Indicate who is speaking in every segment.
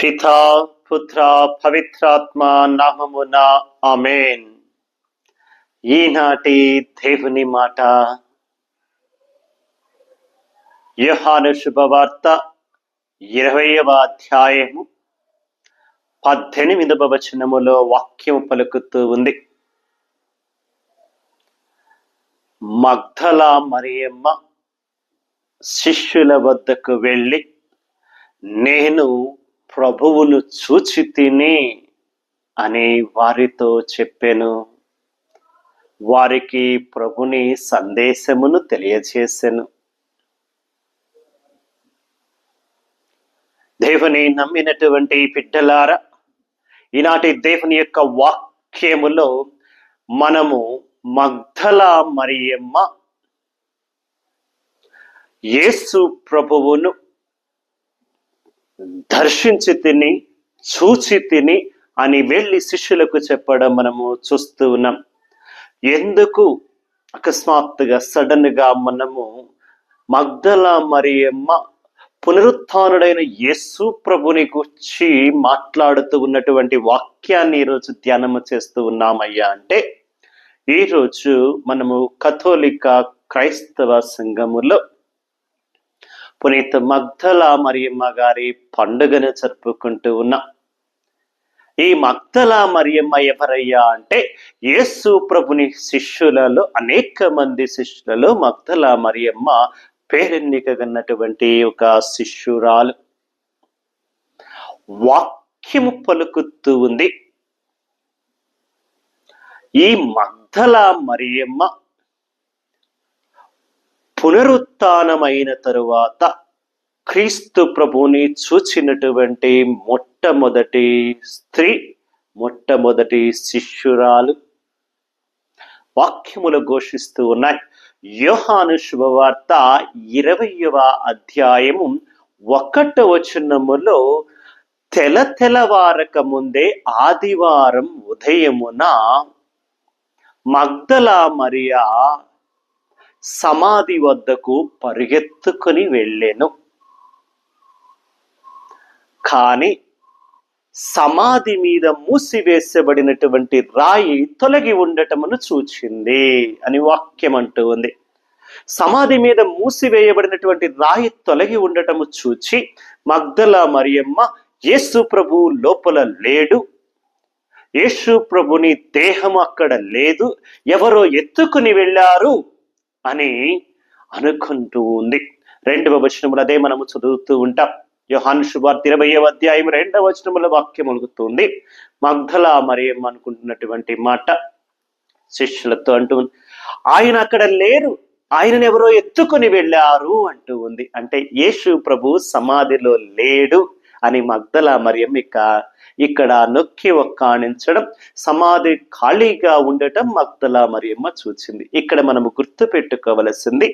Speaker 1: పితా పుత్ర పవిత్రాత్మ నామమున ఆమెన్ ఈనాటి దేవుని మాట యోహాను శుభవార్త ఇరవయవ అధ్యాయము పద్దెనిమిదవ వచనములో వాక్యం పలుకుతూ ఉంది మగ్ధల మరియమ్మ శిష్యుల వద్దకు వెళ్ళి నేను ప్రభువును చూచి తిని అని వారితో చెప్పాను. వారికి ప్రభుని సందేశమును తెలియజేశాను దేవుని నమ్మినటువంటి బిడ్డలారా ఈనాటి దేవుని యొక్క వాక్యములో మనము మగ్ధల మరియమ్మ యేసు ప్రభువును దర్శించి తిని చూచి తిని అని వెళ్ళి శిష్యులకు చెప్పడం మనము చూస్తూ ఉన్నాం. ఎందుకు? అకస్మాత్తుగా సడన్గా మనము మగ్ధల మరియమ్మ పునరుత్డైన యేసు ప్రభుని గురించి మాట్లాడుతూ ఉన్నటువంటి వాక్యాన్ని ఈరోజు ధ్యానము చేస్తూ ఉన్నామయ్యా అంటే ఈరోజు మనము కథోలిక క్రైస్తవ సంఘములో పునీత మగ్ధల మరియమ్మ గారి పండుగను జరుపుకుంటూ ఉన్నాం. ఈ మగ్ధల మరియమ్మ ఎవరయ్యా అంటే యేసు ప్రభుని శిష్యులలో అనేక మంది శిష్యులలో మగ్ధల మరియమ్మ పేరెన్నికగన్నటువంటి ఒక శిష్యురాలు. వాక్యము పలుకుతూ ఉంది. ఈ మగ్ధల మరియమ్మ పునరుత్నమైన తరువాత క్రీస్తు ప్రభుని చూచినటువంటి మొట్టమొదటి స్త్రీ మొట్టమొదటి శిష్యురాలు వాక్యములు ఘోషిస్తూ ఉన్నాయి. యోహాను శుభవార్త ఇరవయవ అధ్యాయము ఒకట వచనములో తెల తెలవారక ముందే ఆదివారం ఉదయమున మగ్దల మరియా సమాధి వద్దకు పరిగెత్తుకుని వెళ్ళాను. కానీ సమాధి మీద మూసివేసబడినటువంటి రాయి తొలగి ఉండటమును చూచింది అని వాక్యం అంటూ ఉంది. సమాధి మీద మూసివేయబడినటువంటి రాయి తొలగి ఉండటము చూచి మగ్దల మరియమ్మ యేసు ప్రభు లోపల లేడు. యేసు ప్రభుని దేహం అక్కడ లేదు. ఎవరో ఎత్తుకుని వెళ్ళారు. అని అనుకుంటూ ఉంది. రెండవ వచనములు అదే మనము చదువుతూ ఉంటాం. యోహాను శుభార్త ఇరవై అధ్యాయం రెండవ వచనముల వాక్యం అలుగుతుంది మగ్ధల మరేం అనుకుంటున్నటువంటి మాట శిష్యులతో అంటూ ఉంది. ఆయన అక్కడ లేరు. ఆయనను ఎవరో ఎత్తుకుని వెళ్ళారు అంటూ ఉంది. అంటే యేసు ప్రభు సమాధిలో లేడు. అని మగ్ధల మరియం ఇక ఇక్కడ నొక్కి ఒక్కాణించడం సమాధి ఖాళీగా ఉండటం మగ్ధల మరియమ్మ చూచింది. ఇక్కడ మనము గుర్తు పెట్టుకోవలసింది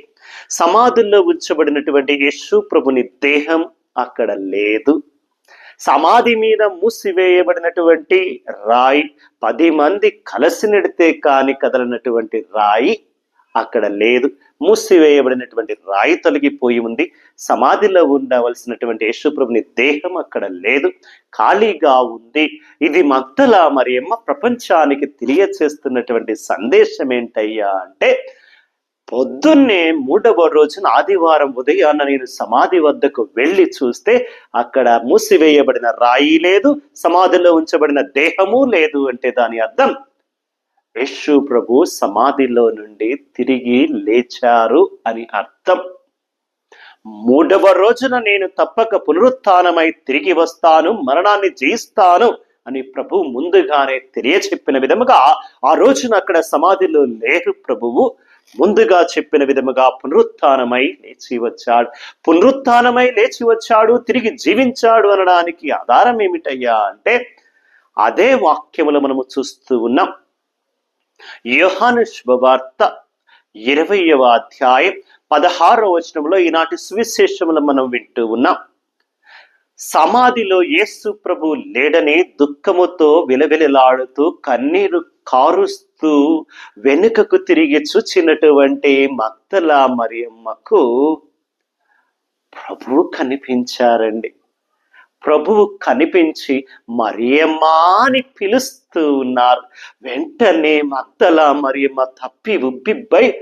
Speaker 1: సమాధుల్లో ఉంచబడినటువంటి యశు ప్రభుని దేహం అక్కడ లేదు. సమాధి మీద మూసివేయబడినటువంటి రాయి పది మంది కలిసి నెడితే కాని కదలనటువంటి రాయి అక్కడ లేదు. మూసివేయబడినటువంటి రాయి తొలగిపోయి ఉంది. సమాధిలో ఉండవలసినటువంటి యేసుప్రభుని దేహం అక్కడ లేదు. ఖాళీగా ఉంది. ఇది మగ్ధల మరియమ్మ ప్రపంచానికి తెలియచేస్తున్నటువంటి సందేశం ఏంటయ్యా అంటే పొద్దున్నే మూడవ రోజున ఆదివారం ఉదయాన్న నేను సమాధి వద్దకు వెళ్ళి చూస్తే అక్కడ మూసివేయబడిన రాయి లేదు సమాధిలో ఉంచబడిన దేహము లేదు అంటే దాని అర్థం యశు ప్రభు సమాధిలో నుండి తిరిగి లేచారు అని అర్థం. మూడవ రోజున నేను తప్పక పునరుత్నమై తిరిగి వస్తాను మరణాన్ని జయిస్తాను అని ప్రభు ముందుగానే తెలియచెప్పిన విధముగా ఆ రోజున అక్కడ సమాధిలో లేరు ప్రభువు. ముందుగా చెప్పిన విధముగా పునరుత్నమై లేచి వచ్చాడు. పునరుత్నమై లేచి వచ్చాడు తిరిగి జీవించాడు అనడానికి ఆధారం ఏమిటయ్యా అంటే అదే వాక్యములు మనము చూస్తూ ఉన్నాం. యోహాను శుభవార్త ఇరవయవ అధ్యాయం పదహారవ వచనంలో ఈనాటి సువిశేషములు మనం వింటూ ఉన్నాం. సమాధిలో యేసు ప్రభు లేడని దుఃఖముతో విలవిలలాడుతూ కన్నీరు కారుస్తూ వెనుకకు తిరిగి చూచినటువంటి మక్తల మరియమ్మకు ప్రభు కనిపించారండి. ప్రభువు కనిపించి మరియమ్మా అని పిలుస్తూ ఉన్నారు. వెంటనే మద్దల మరియమ్మ తప్పి ఉబ్బిబ్బై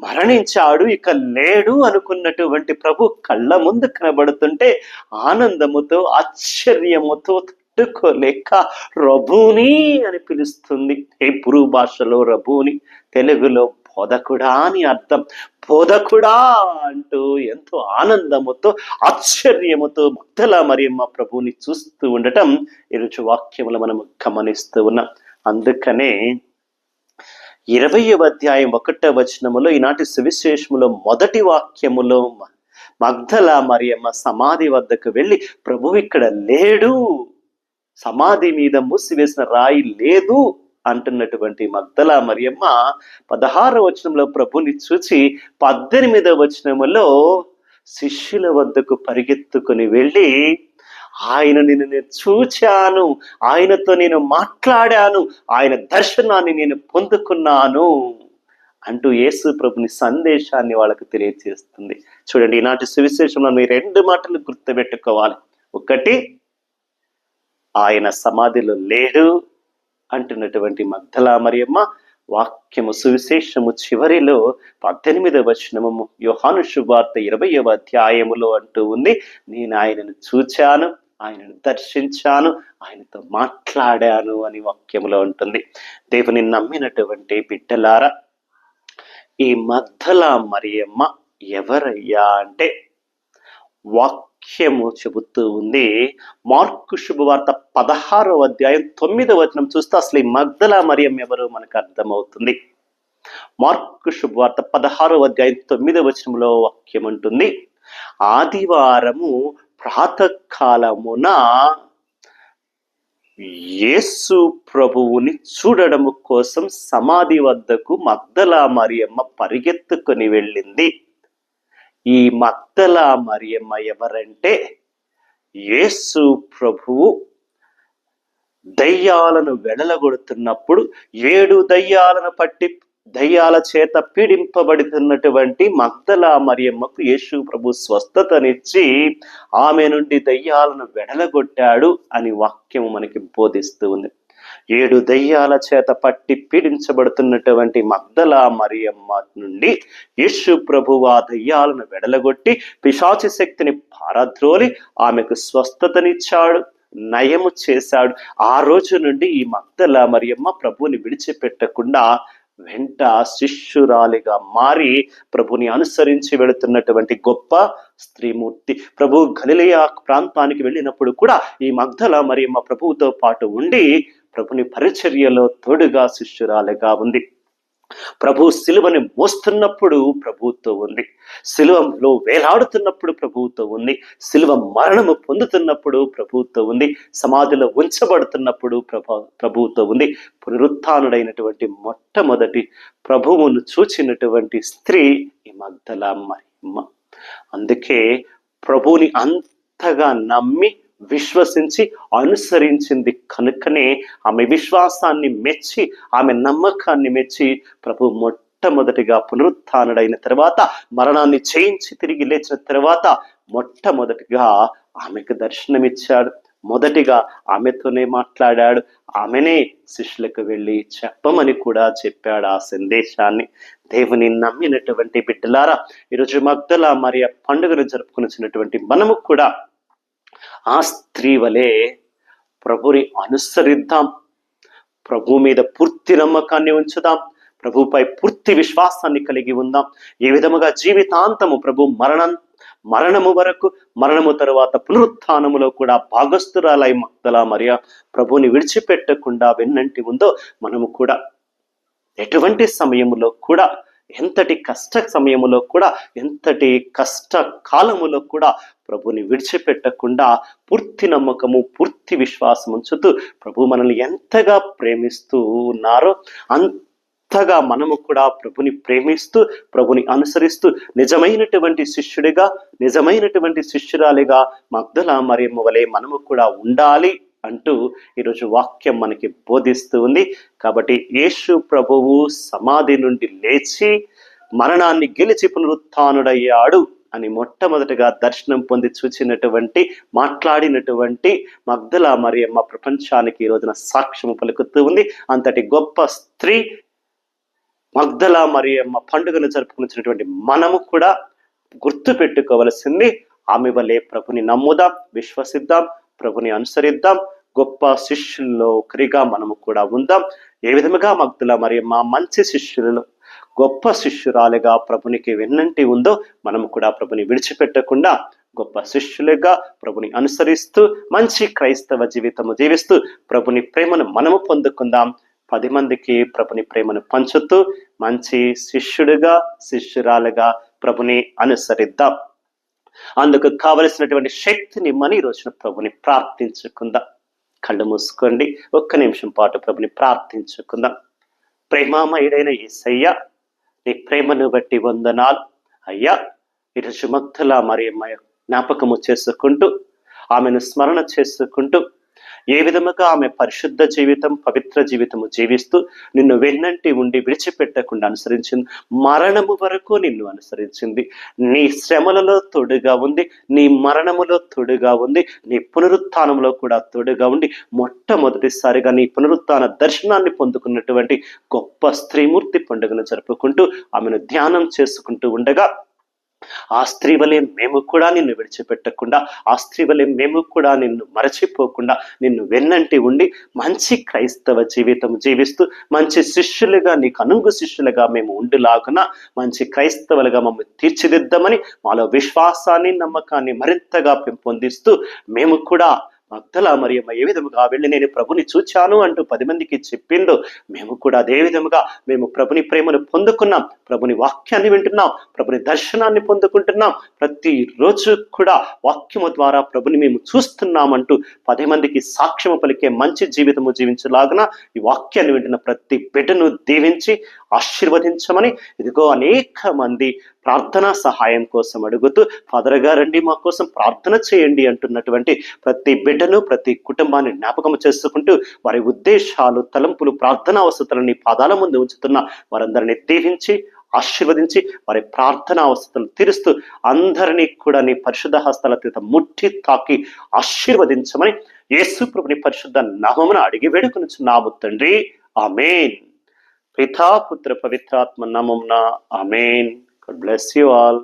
Speaker 1: మరణించాడు ఇక లేడు అనుకున్నటువంటి ప్రభు కళ్ళ ముందు కనబడుతుంటే ఆనందముతో ఆశ్చర్యముతో తట్టుకోలేక రభుని అని పిలుస్తుంది. హెబ్రూ భాషలో రభుని తెలుగులో బోధకుడా అని అర్థం. బోధకుడా అంటూ ఎంతో ఆనందముతో ఆశ్చర్యముతో భక్తుల మరియమ్మ ప్రభువుని చూస్తూ ఉండటం ఈరోజు వాక్యములు మనం గమనిస్తూ ఉన్నాం. అందుకనే ఇరవయవ అధ్యాయం ఒకటో వచనములో ఈనాటి సువిశేషములో మొదటి వాక్యములో మగ్ధల మరియమ్మ సమాధి వద్దకు వెళ్ళి ప్రభు ఇక్కడ లేడు సమాధి మీద మూసివేసిన రాయి లేదు అంటున్నటువంటి మగ్ధల మరియమ్మ పదహారవ వచనంలో ప్రభుని చూచి పద్దెనిమిదవ వచనములో శిష్యుల వద్దకు పరిగెత్తుకుని వెళ్ళి ఆయనని నేను చూచాను ఆయనతో నేను మాట్లాడాను ఆయన దర్శనాన్ని నేను పొందుకున్నాను అంటూ యేసు ప్రభుని సందేశాన్ని వాళ్ళకు తెలియజేస్తుంది. చూడండి ఈనాటి సువిశేషంలో మీరు రెండు మాటలు గుర్తుపెట్టుకోవాలి. ఒకటి ఆయన సమాధిలో లేడు అంటున్నటువంటి మగ్ధలా మరియమ్మ వాక్యము సువిశేషము చివరిలో పద్దెనిమిదవ వచనము యోహాను శుభార్త ఇరవయవ అధ్యాయములో అంటూ ఉంది. నేను ఆయనను చూచాను ఆయనను దర్శించాను ఆయనతో మాట్లాడాను అని వాక్యములో ఉంటుంది దేవుని నమ్మినటువంటి బిడ్డలారా ఈ మగ్ధల మరియమ్మ ఎవరయ్యా అంటే వాక్ వాక్యము చెబుతూ ఉంది. మార్కు శుభవార్త పదహారవ అధ్యాయం తొమ్మిదవ వచనం చూస్తే అసలు ఈ మగ్ధల మరియం ఎవరు మనకు అర్థమవుతుంది. మార్కు శుభవార్త పదహారో అధ్యాయం తొమ్మిదవ వచనంలో వాక్యం ఉంటుంది ఆదివారము ప్రాతకాలమున యేసు ప్రభువుని చూడడము కోసం సమాధి వద్దకు మగ్ధల మరియమ్మ పరిగెత్తుకొని వెళ్ళింది. ఈ మత్తల మరియమ్మ ఎవరంటే యేసు ప్రభువు. దయ్యాలను వెడలగొడుతున్నప్పుడు ఏడు దయ్యాలను పట్టి దయ్యాల చేత పీడింపబడుతున్నటువంటి మగ్ధల మరియమ్మకు యేసు ప్రభు స్వస్థతనిచ్చి ఆమె నుండి దయ్యాలను వెడలగొట్టాడు అని వాక్యము మనకి బోధిస్తూ ఉంది. ఏడు దయ్యాల చేత పట్టి పీడించబడుతున్నటువంటి మగ్ధల మరియమ్మ నుండి యేసు ప్రభు ఆ దయ్యాలను వెడలగొట్టి పిశాచి శక్తిని పారద్రోలి ఆమెకు స్వస్థతనిచ్చాడు నయము చేశాడు. ఆ రోజు నుండి ఈ మగ్దల మరియమ్మ ప్రభువుని విడిచిపెట్టకుండా వెంట శిష్యురాలిగా మారి ప్రభుని అనుసరించి వెళుతున్నటువంటి గొప్ప స్త్రీమూర్తి ప్రభు గలిలయ ప్రాంతానికి వెళ్ళినప్పుడు కూడా ఈ మగ్ధల మరియమ్మ ప్రభువుతో పాటు ఉండి ప్రభుని పరిచర్యలో తోడుగా శిష్యురాలిగా ఉంది. ప్రభు సిలువని మోస్తున్నప్పుడు ప్రభువుతో ఉంది. సిలువలో వేలాడుతున్నప్పుడు ప్రభువుతో ఉంది. సిలువ మరణము పొందుతున్నప్పుడు ప్రభువుతో ఉంది. సమాధిలో ఉంచబడుతున్నప్పుడు ప్రభు ప్రభువుతో ఉంది. పునరుత్డైనటువంటి మొట్టమొదటి ప్రభువును చూచినటువంటి స్త్రీ ఈ మగ్ధల మహిమ అందుకే ప్రభువుని అంతగా నమ్మి విశ్వసించి అనుసరించింది కనుకనే ఆమె విశ్వాసాన్ని మెచ్చి ఆమె నమ్మకాన్ని మెచ్చి ప్రభు మొట్టమొదటిగా పునరుత్డైన తర్వాత మరణాన్ని చేయించి తిరిగి లేచిన తర్వాత మొట్టమొదటిగా ఆమెకు దర్శనమిచ్చాడు. మొదటిగా ఆమెతోనే మాట్లాడాడు. ఆమెనే శిష్యులకు వెళ్ళి చెప్పమని కూడా చెప్పాడు ఆ సందేశాన్ని. దేవుని నమ్మినటువంటి బిడ్డలారా ఈరోజు మగ్ధల మరియు పండుగను జరుపుకునిచ్చినటువంటి మనము కూడా ఆ స్త్రీ వలె ప్రభుని అనుసరిద్దాం. ప్రభు మీద పూర్తి నమ్మకాన్ని ఉంచుదాం. ప్రభుపై పూర్తి విశ్వాసాన్ని కలిగి ఉందాం. ఏ విధముగా జీవితాంతము ప్రభు మరణం మరణము వరకు మరణము తరువాత పునరుత్నములో కూడా భాగస్థురాలై మక్తలా మరియా ప్రభుని విడిచిపెట్టకుండా వెన్నంటి ఉందో మనము కూడా ఎటువంటి సమయంలో కూడా ఎంతటి కష్ట సమయములో కూడా ఎంతటి కష్ట కాలములో కూడా ప్రభుని విడిచిపెట్టకుండా పూర్తి నమ్మకము పూర్తి విశ్వాసం ఉంచుతూ ప్రభు మనల్ని ఎంతగా ప్రేమిస్తూ ఉన్నారో అంతగా మనము కూడా ప్రభుని ప్రేమిస్తూ ప్రభుని అనుసరిస్తూ నిజమైనటువంటి శిష్యుడిగా నిజమైనటువంటి శిష్యురాలిగా మగ్ధల మరియమ్మ వలె మనము కూడా ఉండాలి. అంటూ ఈరోజు వాక్యం మనకి బోధిస్తూ ఉంది. కాబట్టి యేసు ప్రభువు సమాధి నుండి లేచి మరణాన్ని గెలిచి పునరుత్నుడయ్యాడు అని మొట్టమొదటిగా దర్శనం పొంది చూచినటువంటి మాట్లాడినటువంటి మగ్ధల మరియమ్మ ప్రపంచానికి ఈ రోజున సాక్ష్యం పలుకుతూ ఉంది. అంతటి గొప్ప స్త్రీ మగ్ధల మరియమ్మ పండుగను జరుపుకున్నటువంటి మనము కూడా గుర్తు పెట్టుకోవలసింది ఆమె వలె ప్రభుని నమ్ముదాం విశ్వసిద్దాం. ప్రభుని అనుసరిద్దాం. గొప్ప శిష్యుల్లో ఒకరిగా మనము కూడా ఉందాం. ఏ విధముగా మగ్ధుల మా మంచి శిష్యులలో గొప్ప శిష్యురాలిగా ప్రభునికి వెన్నంటి ఉందో మనము కూడా ప్రభుని విడిచిపెట్టకుండా గొప్ప శిష్యులుగా ప్రభుని అనుసరిస్తూ మంచి క్రైస్తవ జీవితము జీవిస్తూ ప్రభుని ప్రేమను మనము పొందుకుందాం. పది మందికి ప్రభుని ప్రేమను పంచుతూ మంచి శిష్యుడిగా శిష్యురాలుగా ప్రభుని అనుసరిద్దాం. అందుకు కావలసినటువంటి శక్తిని మన ఈ రోజున ప్రభుని ప్రార్థించుకుందాం. కళ్ళు మూసుకోండి. ఒక్క నిమిషం పాటు ప్రభుని ప్రార్థించుకుందాం. ప్రేమామయుడైన ఈసయ్య నీ ప్రేమను బట్టి వందనాలు. అయ్యా ఈరోజు సుమక్తుల మరి జ్ఞాపకము చేసుకుంటూ ఆమెను స్మరణ చేసుకుంటూ ఏ విధముగా ఆమె పరిశుద్ధ జీవితం పవిత్ర జీవితము జీవిస్తూ నిన్ను వెన్నంటి ఉండి విడిచిపెట్టకుండా అనుసరించింది. మరణము వరకు నిన్ను అనుసరించింది. నీ శ్రమలలో తోడుగా ఉంది నీ మరణములో తోడుగా ఉంది నీ పునరుత్థానంలో కూడా తోడుగా ఉండి మొట్టమొదటిసారిగా నీ పునరుత్థాన దర్శనాన్ని పొందుకున్నటువంటి గొప్ప స్త్రీమూర్తి పండుగను జరుపుకుంటూ ఆమెను ధ్యానం చేసుకుంటూ ఉండగా ఆ స్త్రీ వలె మేము కూడా నిన్ను విడిచిపెట్టకుండా ఆ స్త్రీ వలె మేము కూడా నిన్ను మరచిపోకుండా నిన్ను వెన్నంటి ఉండి మంచి క్రైస్తవ జీవితం జీవిస్తూ మంచి శిష్యులుగా నీకు అనుగు శిష్యులుగా మేము ఉండిలాగున మంచి క్రైస్తవులుగా మమ్మల్ని తీర్చిదిద్దామని మాలో విశ్వాసాన్ని నమ్మకాన్ని మరింతగా పెంపొందిస్తూ మేము కూడా భక్తుల మరియమ్మ ఏ విధముగా వెళ్ళి నేను ప్రభుని చూచాను? అంటూ పది మందికి చెప్పిందో మేము కూడా అదే విధముగా మేము ప్రభుని ప్రేమను పొందుకున్నాం. ప్రభుని వాక్యాన్ని వింటున్నాం. ప్రభుని దర్శనాన్ని పొందుకుంటున్నాం. ప్రతి రోజు కూడా వాక్యము ద్వారా ప్రభుని మేము చూస్తున్నామంటూ పది మందికి సాక్ష్యము పలికే మంచి జీవితము జీవించలాగున ఈ వాక్యాన్ని వింటున్న ప్రతి బిడ్డను దీవించి ఆశీర్వదించమని ఇదిగో అనేక మంది ప్రార్థనా సహాయం కోసం అడుగుతూ ఫాదర్ గారండి మా కోసం ప్రార్థన చేయండి అంటున్నటువంటి ప్రతి బిడ్డను ప్రతి కుటుంబాన్ని జ్ఞాపకం చేసుకుంటూ వారి ఉద్దేశాలు తలంపులు ప్రార్థనా అవసరాలను పాదాల ముందు ఉంచుతున్న వారందరినీ దీవించి ఆశీర్వదించి వారి ప్రార్థనా అవసరాలు తీరుస్తూ అందరినీ కూడా నీ పరిశుద్ధ హస్తల తీత ముట్టి తాకి ఆశీర్వదించమని యేసుప్రభుని పరిశుద్ధ నామమున అడిగి వేడుకొనుచున్నాము తండ్రి. ఆమెన్. పితా పుత్ర పవిత్రాత్మ నామమున amen. God bless you all